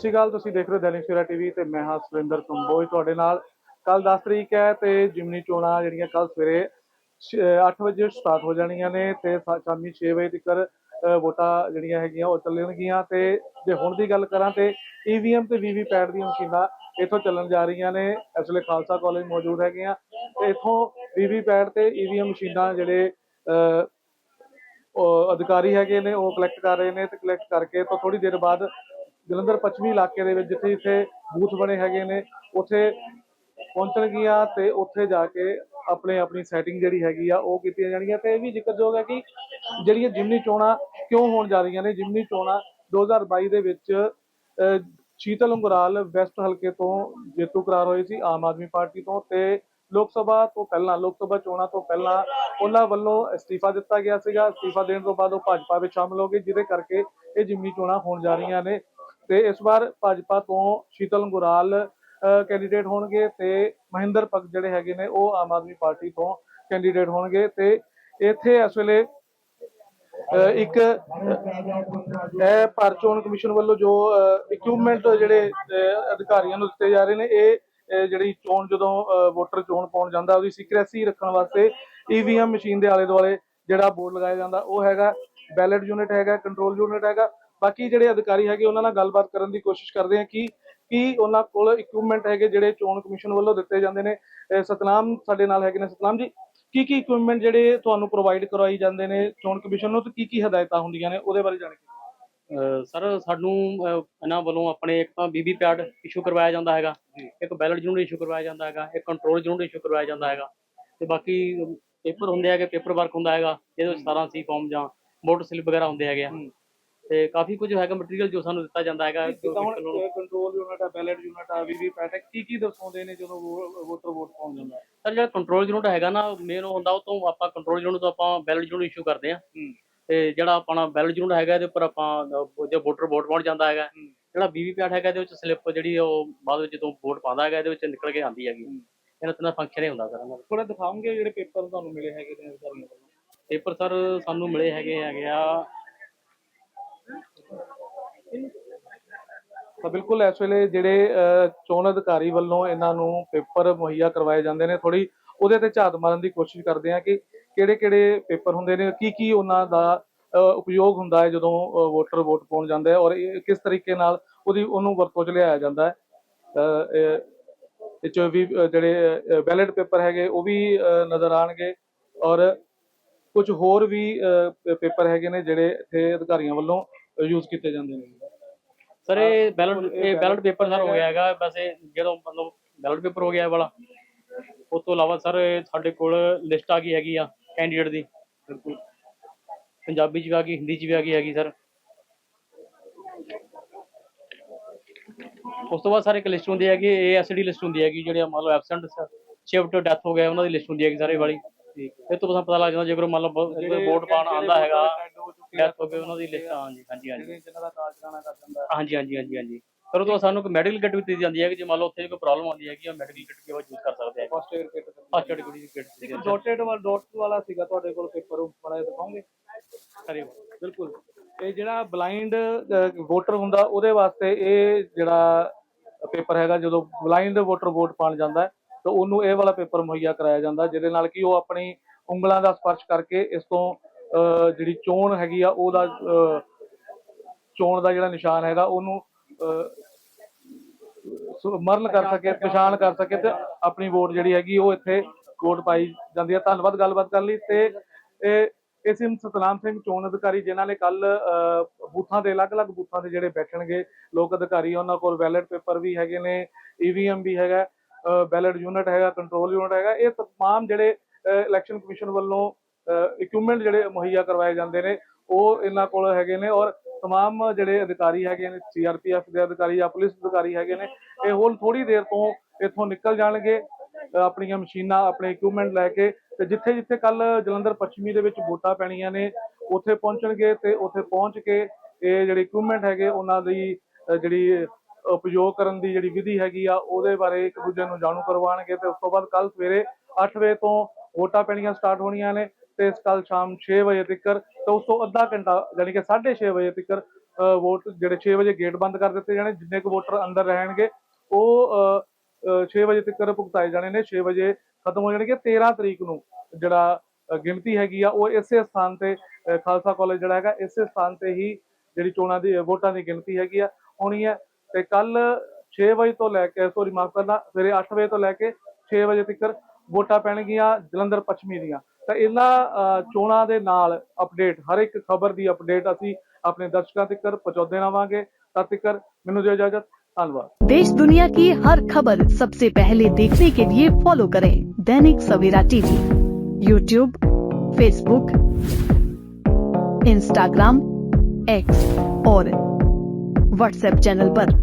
ਸਤਿ ਸ਼੍ਰੀ ਅਕਾਲ ਤੁਸੀਂ ਦੇਖ ਰਹੇ ਹੋ ਦੈਨਿਕ ਸਵੇਰਾ ਟੀਵੀ ਤੇ ਮੈਂ ਹਾਂ ਸੁਰਿੰਦਰ ਕੰਬੋਜ ਤੁਹਾਡੇ ਨਾਲ। ਕੱਲ 10 ਤਰੀਕ ਹੈ ਤੇ ਜਿਮਨੀ ਚੋਣਾਂ ਜਿਹੜੀਆਂ ਕੱਲ ਸਵੇਰੇ 8 ਵਜੇ ਸਟਾਰਟ ਹੋ ਜਾਣੀਆਂ ਨੇ ਤੇ ਸ਼ਾਮੀ 6 ਵਜੇ ਤੱਕ ਵੋਟਾਂ ਜਿਹੜੀਆਂ ਹੈਗੀਆਂ ਉਹ ਚੱਲਣਗੀਆਂ ਤੇ ਜੇ ਹੁਣ ਦੀ ਗੱਲ ਕਰਾਂ ਤੇ ਈਵੀਐਮ ਤੇ ਵੀਵੀਪੈਟ ਦੀਆਂ ਮਸ਼ੀਨਾਂ ਇੱਥੋਂ ਚੱਲਣ ਜਾ ਰਹੀਆਂ ਨੇ ਇਸ ਵੇਲੇ ਖਾਲਸਾ ਕਾਲਜ ਮੌਜੂਦ ਹੈਗੀਆਂ ਤੇ ਇੱਥੋਂ ਵੀਵੀਪੈਟ ਤੇ ਈਵੀਐਮ ਮਸ਼ੀਨਾਂ ਜਿਹੜੇ ਅ, ਉਹ ਅਧਿਕਾਰੀ ਹੈਗੇ ਨੇ ਉਹ ਕਲੈਕਟ ਕਰ ਰਹੇ ਨੇ ਤੇ ਕਲੈਕਟ ਕਰਕੇ ਤੋਂ ਥੋੜੀ ਦੇਰ ਬਾਅਦ ਜਲੰਧਰ ਪੱਛਮੀ ਇਲਾਕੇ ਦੇ ਵਿੱਚ ਜਿੱਥੇ ਜਿੱਥੇ ਬੂਥ ਬਣੇ ਹੈਗੇ ਨੇ ਉੱਥੇ ਪਹੁੰਚਣਗੀਆਂ ਤੇ ਉੱਥੇ ਜਾ ਕੇ ਆਪਣੇ ਆਪਣੀ ਸੈਟਿੰਗ ਜਿਹੜੀ ਹੈਗੀ ਆ ਉਹ ਕੀਤੀਆਂ ਜਾਣਗੀਆਂ ਤੇ ਇਹ ਵੀ ਜ਼ਿਕਰਯੋਗ ਹੈ ਕਿ ਜਿਹੜੀਆਂ ਜਿਮਨੀ ਚੋਣਾਂ ਕਿਉਂ ਹੋਣ ਜਾ ਰਹੀਆਂ ਨੇ ਜਿਮਨੀ ਚੋਣਾਂ 2022 ਦੇ ਵਿੱਚ ਅਹ, ਸ਼ੀਤਲ ਉਂਗਰਾਲ ਵੈਸਟ ਹਲਕੇ ਤੋਂ ਜੇਤੂ ਕਰਾਰ ਹੋਏ ਸੀ ਆਮ ਆਦਮੀ ਪਾਰਟੀ ਤੋਂ ਤੇ ਲੋਕ ਸਭਾ ਤੋਂ ਪਹਿਲਾਂ ਲੋਕ ਸਭਾ ਚੋਣਾਂ ਤੋਂ ਪਹਿਲਾਂ ਉਹਨਾਂ ਵੱਲੋਂ ਅਸਤੀਫਾ ਦਿੱਤਾ ਗਿਆ ਸੀਗਾ। ਅਸਤੀਫਾ ਦੇਣ ਤੋਂ ਬਾਅਦ ਉਹ ਭਾਜਪਾ ਵਿੱਚ ਸ਼ਾਮਲ ਹੋ ਗਏ ਜਿਹਦੇ ਕਰਕੇ ਇਹ ਜਿਮਨੀ ਚੋਣਾਂ ਹੋਣ ਜਾ ਰਹੀਆਂ ਨੇ। ਤੇ ਇਸ ਵਾਰ ਭਾਜਪਾ ਤੋਂ ਸ਼ੀਤਲ ਗੁਰਾਲ ਕੈਂਡੀਡੇਟ ਹੋਣਗੇ ਤੇ ਮਹਿੰਦਰ ਭਗਤ ਜਿਹੜੇ ਹੈਗੇ ਨੇ ਉਹ ਆਮ ਆਦਮੀ ਪਾਰਟੀ ਤੋਂ ਕੈਂਡੀਡੇਟ ਹੋਣਗੇ ਤੇ ਇੱਥੇ ਇਸ ਵੇਲੇ ਇੱਕ ਅਹ, ਇਹ ਭਾਰਤ ਚੋਣ ਕਮਿਸ਼ਨ ਵੱਲੋਂ ਜੋ ਇਕਵਿਪਮੈਂਟ ਜਿਹੜੇ ਅਧਿਕਾਰੀਆਂ ਨੂੰ ਦਿੱਤੇ ਜਾ ਰਹੇ ਨੇ ਇਹ ਜਿਹੜੀ ਚੋਣ ਜਦੋਂ ਵੋਟਰ ਚੋਣ ਪਾਉਣ ਜਾਂਦਾ ਉਹਦੀ ਸੀਕ੍ਰੇਸੀ ਰੱਖਣ ਵਾਸਤੇ ਈਵੀਐਮ ਮਸ਼ੀਨ ਦੇ ਆਲੇ ਦੁਆਲੇ ਜਿਹੜਾ ਬੋਰਡ ਲਗਾਇਆ ਜਾਂਦਾ ਉਹ ਹੈਗਾ ਬੈਲਟ ਯੂਨਿਟ ਹੈਗਾ ਕੰਟਰੋਲ ਯੂਨਿਟ ਹੈਗਾ ਬਾਕੀ ਜਿਹੜੇ ਅਧਿਕਾਰੀ ਹੈਗੇ ਉਹਨਾਂ ਨਾਲ ਗੱਲਬਾਤ ਕਰਨ ਦੀ ਕੋਸ਼ਿਸ਼ ਕਰਦੇ ਆ ਕਿ ਕੀ ਉਹਨਾਂ ਕੋਲ ਇਕਵਿਪਮੈਂਟ ਹੈਗੇ ਜਿਹੜੇ ਚੋਣ ਕਮਿਸ਼ਨ ਵੱਲੋਂ ਦਿੱਤੇ ਜਾਂਦੇ ਨੇ। ਸਤਨਾਮ ਸਾਡੇ ਨਾਲ ਹੈਗੇ ਨੇ। ਸਤਨਾਮ ਜੀ ਕੀ ਕੀ ਇਕਵਿਪਮੈਂਟ ਜਿਹੜੇ ਤੁਹਾਨੂੰ ਪ੍ਰੋਵਾਈਡ ਕਰਵਾਈ ਜਾਂਦੇ ਨੇ ਚੋਣ ਕਮਿਸ਼ਨ ਨੂੰ ਤੇ ਕੀ ਕੀ ਹਦਾਇਤਾਂ ਹੁੰਦੀਆਂ ਨੇ ਉਹਦੇ ਬਾਰੇ ਜਾਣ ਕੇ ਅਹ ਸਰ ਸਾਨੂੰ ਇਹਨਾਂ ਵੱਲੋਂ ਆਪਣੇ ਇੱਕ ਤਾਂ ਬੀਬੀ ਪੈਡ ਇਸ਼ੂ ਕਰਵਾਇਆ ਜਾਂਦਾ ਹੈਗਾ। ਇੱਕ ਬੈਲਟ ਯੂਨਿਟ ਇਸ਼ੂ ਕਰਵਾਇਆ ਜਾਂਦਾ ਹੈਗਾ। ਇੱਕ ਕੰਟਰੋਲ ਯੂਨਿਟ ਇਸ਼ੂ ਕਰਵਾਇਆ ਜਾਂਦਾ ਹੈਗਾ। ਤੇ ਬਾਕੀ ਪੇਪਰ ਹੁੰਦੇ ਹੈਗੇ ਪੇਪਰ ਵਰਕ ਹੁੰਦਾ ਹੈਗਾ ਜਿਹਦੇ ਵਿੱਚ 17 ਸੀ ਫਾਰਮ ਜਾਂ ਮੋਟਰ ਸਲਿੱਪ ਵਗੈਰਾ ਹੁੰਦੇ ਹੈਗੇ ਆ। ਤੇ ਕਾਫੀ ਕੁਝ ਹੈਗਾ ਮਟੀਰੀਅਲ ਜੋ ਸਾਨੂੰ ਦਿੱਤਾ ਜਾਂਦਾ ਹੈਗਾ ਜਿੱਦਾਂ ਹੁਣ ਕੰਟਰੋਲ ਯੂਨਿਟ ਆ ਬੈਲਟ ਯੂਨਿਟ ਆ ਵੀਵੀ ਪੈਟ ਕੀ ਕੀ ਦਰਸਾਉਂਦੇ ਨੇ ਜਦੋਂ ਵੋਟਰ ਵੋਟ ਪਾਉਣ ਜਾਂਦਾ ਹੈ? ਸਰ ਜਿਹੜਾ ਕੰਟਰੋਲ ਯੂਨਿਟ ਹੈਗਾ ਨਾ ਮੇਨ ਹੁੰਦਾ ਉਹ ਤੋਂ ਆਪਾਂ ਕੰਟਰੋਲ ਯੂਨਿਟ ਤੋਂ ਆਪਾਂ ਬੈਲਟ ਯੂਨਿਟ ਇਸ਼ੂ ਕਰਦੇ ਆ। ਤੇ ਜਿਹੜਾ ਆਪਣਾ ਬੈਲਟ ਯੂਨਿਟ ਹੈਗਾ ਇਹਦੇ ਉੱਪਰ ਆਪਾਂ ਜੇ ਵੋਟਰ ਵੋਟ ਪਾਉਣ ਜਾਂਦਾ ਹੈਗਾ ਜਿਹੜਾ ਵੀਵੀ ਪੈਟ ਹੈਗਾ ਇਹਦੇ ਵਿੱਚ ਸਲਿੱਪ ਜਿਹੜੀ ਉਹ ਬਾਅਦ ਵਿੱਚ ਜਦੋਂ ਵੋਟ ਪਾਉਂਦਾ ਹੈਗਾ ਇਹਦੇ ਵਿੱਚ ਨਿਕਲ ਕੇ ਆਉਂਦੀ ਹੈਗੀ। ਇਹਨਾਂ ਤਿੰਨਾਂ ਫੰਕਸ਼ਨ ਹੀ ਹੁੰਦਾ ਸਰ ਥੋੜਾ ਦਿਖਾਉਂਗੇ ਜਿਹੜੇ ਪੇਪਰ ਤੁਹਾਨੂੰ ਮਿਲੇ ਹੈਗੇ ਨੇ ਵੱਲੋਂ ਪੇਪਰ ਸਰ ਸਾਨੂੰ ਮਿਲੇ ਹੈਗੇ ਹੈਗੇ ਆ ਤਾਂ ਬਿਲਕੁਲ ਇਸ ਵੇਲੇ ਜਿਹੜੇ ਅਹ, ਚੋਣ ਅਧਿਕਾਰੀ ਵੱਲੋਂ ਇਹਨਾਂ ਨੂੰ ਪੇਪਰ ਮੁਹੱਈਆ ਕਰਵਾਏ ਜਾਂਦੇ ਨੇ ਥੋੜੀ ਉਹਦੇ ਤੇ ਝਾਤ ਮਾਰਨ ਦੀ ਕੋਸ਼ਿਸ਼ ਕਰਦੇ ਆ ਕਿ ਕਿਹੜੇ ਕਿਹੜੇ ਪੇਪਰ ਹੁੰਦੇ ਨੇ ਕੀ ਕੀ ਉਹਨਾਂ ਦਾ ਉਪਯੋਗ ਹੁੰਦਾ ਹੈ ਜਦੋਂ ਵੋਟਰ ਵੋਟ ਪਾਉਣ ਜਾਂਦਾ ਹੈ ਔਰ ਕਿਸ ਤਰੀਕੇ ਨਾਲ ਉਹਦੀ ਉਹਨੂੰ ਵਰਤੋਂ ਚ ਲਿਆਇਆ ਜਾਂਦਾ ਹੈ। ਅਹ, ਇਹ- ਵੀ ਜਿਹੜੇ ਬੈਲਟ ਪੇਪਰ ਹੈਗੇ ਉਹ ਵੀ ਨਜ਼ਰ ਆਣਗੇ ਔਰ ਕੁਝ ਹੋਰ ਵੀ ਪੇਪਰ ਹੈਗੇ ਨੇ ਜਿਹੜੇ ਇੱਥੇ ਅਧਿਕਾਰੀਆਂ ਵੱਲੋਂ ਯੂਜ਼ ਕੀਤੇ ਜਾਂਦੇ ਨੇ ਸਰ ਇਹ ਬੈਲਟ ਇਹ ਇਹ ਬੈਲਟ ਪੇਪਰ ਸਰ ਹੋ। ਗਿਆ ਹੈਗਾ। ਵੈਸੇ ਜਦੋਂ ਮਤਲਬ ਬੈਲਟ ਪੇਪਰ ਹੋ ਗਿਆ ਇਹ ਵਾਲਾ ਉਸ ਤੋਂ ਇਲਾਵਾ ਸਰ ਇਹ ਸਾਡੇ ਕੋਲ ਲਿਸਟ ਆ ਗਈ ਹੈਗੀ ਆ ਕੈਂਡੀਡੇਟ ਦੀ। ਬਿਲਕੁਲ। ਪੰਜਾਬੀ ਚ ਵੀ ਆ ਗਈ ਹਿੰਦੀ ਚ ਵੀ ਆ ਗਈ ਹੈਗੀ ਸਰ ਉਸ ਤੋਂ ਬਾਅਦ ਸਰ ਇੱਕ ਲਿਸਟ ਹੁੰਦੀ ਹੈਗੀ ਏਐਸਡੀ ਲਿਸਟ ਹੁੰਦੀ ਹੈਗੀ ਜਿਹੜੇ ਮੰਨ ਲਓ ਐਬਸੈਂਟ ਸ਼ਿਫਟ ਡੈਥ ਹੋ ਗਿਆ ਉਹਨਾਂ ਦੀ ਲਿਸਟ ਹੁੰਦੀ ਹੈਗੀ ਸਾਰੇ ਵਾਲੀ। ਇਹ ਤੋਂ ਪਤਾ ਲੱਗ ਜਾਂਦਾ ਜੇਕਰ ਮੰਨ ਲਓ ਵੋਟ ਪਾਉਣ ਆਂਦਾ ਹੈਗਾ। ਡੈਥ ਹੋ ਗਈ ਉਹਨਾਂ ਦੀ ਲਿਸਟ ਹਾਂਜੀ ਹਾਂਜੀ। ਹਾਂਜੀ ਜਿਹਨਾਂ ਦਾ ਕਾਰਜ ਕਰਾਣਾ ਕਰ ਜਾਂਦਾ ਹਾਂਜੀ ਹਾਂਜੀ ਹਾਂਜੀ ਹਾਂਜੀ। ਫਿਰ ਉਹ ਤੋਂ ਬਾਅਦ ਸਾਨੂੰ ਇੱਕ ਮੈਡੀਕਲ ਕਿੱਟ ਵੀ ਦਿੱਤੀ ਜਾਂਦੀ ਹੈ ਕਿ ਜੇ ਮੰਨ ਲਓ ਉੱਥੇ ਕੋਈ ਪ੍ਰੋਬਲਮ ਆਉਂਦੀ ਹੈ ਕਿ ਉਹ ਮੈਡੀਕਲ ਕਿੱਟ ਵੀ ਯੂਜ਼ ਕਰ ਸਕਦੇ ਆ first aid kit first aid ਦੀ ਕਿੱਟ ਇੱਕ ਡੋਟਡ ਵਾਲਾ ਡੋਟ ਵਾਲਾ ਸੀਗਾ ਤੁਹਾਡੇ ਕੋਲ ਪੇਪਰ ਉਹ ਬਣਾ ਦਿਖਾਓਗੇ? ਕਰੇ ਬਿਲਕੁਲ। ਇਹ ਜਿਹੜਾ ਬਲਾਈਂਡ ਵੋਟਰ ਹੁੰਦਾ ਉਹਦੇ ਵਾਸਤੇ ਇਹ ਜਿਹੜਾ ਪੇਪਰ ਹੈਗਾ ਜਦੋਂ ਬਲਾਈਂਡ ਵੋਟਰ ਵੋਟ ਪਾਣ ਜਾਂਦਾ ਤਾਂ ਉਹਨੂੰ ਇਹ ਵਾਲਾ ਪੇਪਰ ਮੁਹੱਈਆ ਕਰਾਇਆ ਜਾਂਦਾ ਜਿਹਦੇ ਨਾਲ ਕਿ ਉਹ ਆਪਣੀ ਉਂਗਲਾਂ ਦਾ ਸਪਰਸ਼ ਕਰਕੇ ਇਸ ਤੋਂ ਜਿਹੜੀ ਚੋਣ ਹੈਗੀ ਆ, ਉਹਦਾ ਚੋਣ ਦਾ ਜਿਹੜਾ ਨਿਸ਼ਾਨ ਹੈਗਾ, ਉਹਨੂੰ ਮਰਨ ਕਰ ਸਕੇ, ਪਛਾਣ ਕਰ ਸਕੇ ਤੇ ਆਪਣੀ ਵੋਟ ਜਿਹੜੀ ਹੈਗੀ, ਉਹ ਇੱਥੇ ਵੋਟ ਪਾਈ ਜਾਂਦੀ ਹੈ ਧੰਨਵਾਦ, ਗੱਲਬਾਤ ਕਰਨ ਲਈ। ਤੇ, ਇਹ ਇਹ ਸੀ ਸਤਨਾਮ ਸਿੰਘ ਚੋਣ ਅਧਿਕਾਰੀ, ਜਿਨ੍ਹਾਂ ਨੇ ਕੱਲ ਬੂਥਾਂ ਦੇ ਅਲੱਗ-ਅਲੱਗ ਬੂਥਾਂ ਤੇ ਜਿਹੜੇ ਬੈਠਣਗੇ, ਲੋਕ ਅਧਿਕਾਰੀ, ਉਹਨਾਂ ਕੋਲ ਬੈਲਟ ਪੇਪਰ ਵੀ ਹੈਗੇ ਨੇ ਈਵੀਐਮ ਵੀ ਹੈਗਾ ਬੈਲਟ ਯੂਨਿਟ ਹੈਗਾ, ਕੰਟਰੋਲ ਯੂਨਿਟ ਹੈਗਾ। ਇਹ ਤਮਾਮ ਜਿਹੜੇ ਇਲੈਕਸ਼ਨ ਕਮਿਸ਼ਨ ਵੱਲੋਂ ਇਕਵਿਪਮੈਂਟ ਜਿਹੜੇ ਮੁਹੱਈਆ ਕਰਵਾਏ ਜਾਂਦੇ ਨੇ, ਉਹ ਇਹਨਾਂ ਕੋਲ ਹੈਗੇ ਨੇ ਔਰ ਤਮਾਮ ਜਿਹੜੇ ਅਧਿਕਾਰੀ ਹੈਗੇ ਨੇ ਸੀਆਰਪੀਐਫ ਦੇ ਅਧਿਕਾਰੀ ਜਾਂ ਪੁਲਿਸ ਅਧਿਕਾਰੀ ਹੈਗੇ ਨੇ, ਇਹ ਹੁਣ ਥੋੜੀ ਦੇਰ ਤੋਂ ਇੱਥੋਂ ਨਿਕਲ ਜਾਣਗੇ ਆਪਣੀਆਂ ਮਸ਼ੀਨਾਂ, ਆਪਣੇ ਇਕਵਿਪਮੈਂਟ ਲੈ ਕੇ ਤੇ ਜਿੱਥੇ ਜਿੱਥੇ ਕੱਲ ਜਲੰਧਰ ਪੱਛਮੀ ਦੇ ਵਿੱਚ ਵੋਟਾਂ ਪੈਣੀਆਂ ਨੇ, ਉੱਥੇ ਪਹੁੰਚਣਗੇ ਤੇ ਉੱਥੇ ਪਹੁੰਚ ਕੇ ਇਹ ਜਿਹੜੇ ਇਕਵਿਪਮੈਂਟ ਹੈਗੇ, ਉਹਨਾਂ ਦੀ ਜਿਹੜੀ ਉਪਯੋਗ ਕਰਨ ਦੀ ਜਿਹੜੀ ਵਿਧੀ ਹੈਗੀ ਆ, ਉਹਦੇ ਬਾਰੇ ਇੱਕ ਦੂਜੇ ਨੂੰ ਜਾਣੂ ਕਰਵਾਉਣਗੇ ਤੇ ਉਸ ਤੋਂ ਬਾਅਦ ਕੱਲ ਸਵੇਰੇ 8 ਵਜੇ ਤੋਂ ਵੋਟਾਂ ਪੈਣੀਆਂ ਸਟਾਰਟ ਹੋਣੀਆਂ ਨੇ ਤੇ ਕੱਲ ਸ਼ਾਮ 6 ਵਜੇ ਤੱਕ ਤੇ ਉਸ ਤੋਂ ਅੱਧਾ ਘੰਟਾ ਯਾਨੀ ਕਿ 6:30 ਵਜੇ ਤੱਕ ਅ, ਵੋਟ ਜਿਹੜੇ 6 ਵਜੇ ਗੇਟ ਬੰਦ ਕਰ ਦਿੱਤੇ ਜਾਣੇ ਜਿੰਨੇ ਕੁ ਵੋਟਰ ਅੰਦਰ ਰਹਿਣਗੇ ਉਹ ਅ, 6 ਵਜੇ ਤੱਕ ਭੁਗਤਾਏ ਜਾਣੇ ਨੇ 6 ਵਜੇ ਖਤਮ ਹੋ ਜਾਣਗੇ। 13 ਤਰੀਕ ਨੂੰ ਜਿਹੜਾ ਗਿਣਤੀ ਹੈਗੀ ਆ ਉਹ ਇਸੇ ਸਥਾਨ ਤੇ ਖਾਲਸਾ ਕਾਲਜ ਜਿਹੜਾ ਹੈਗਾ ਇਸੇ ਸਥਾਨ ਤੇ ਹੀ ਜਿਹੜੀ ਚੋਣਾਂ ਦੀ ਵੋਟਾਂ ਦੀ ਗਿਣਤੀ ਹੈਗੀ ਆ ਹੋਣੀ ਹੈ ਤੇ ਕੱਲ 6 ਵਜੇ ਤੋਂ ਲੈ ਕੇ ਸੋਰੀ ਮਾਫ ਕਰਨਾ ਸਵੇਰੇ 8 ਵਜੇ ਤੋਂ ਲੈ ਕੇ 6 ਵਜੇ ਤੱਕ ਵੋਟਾਂ ਪੈਣਗੀਆਂ ਜਲੰਧਰ ਪੱਛਮੀ ਦੀਆਂ। ਤਾਂ ਇਹਨਾਂ ਅ, ਚੋਣਾਂ ਦੇ ਨਾਲ ਅਪਡੇਟ ਹਰ ਇੱਕ ਖਬਰ ਦੀ ਅਪਡੇਟ ਅਸੀਂ ਆਪਣੇ ਦਰਸ਼ਕਾਂ ਤੱਕ ਪਹੁੰਚਾਉਂਦੇ ਰਵਾਂਗੇ ਤਦ ਤੱਕ ਮੈਨੂੰ ਦਿਓ ਇਜਾਜ਼ਤ ਧੰਨਵਾਦ देश दुनिया की हर खबर सबसे पहले देखने के लिए फॉलो करें Dainik Savera TV YouTube Facebook Instagram X और व्हाट्सएप चैनल पर।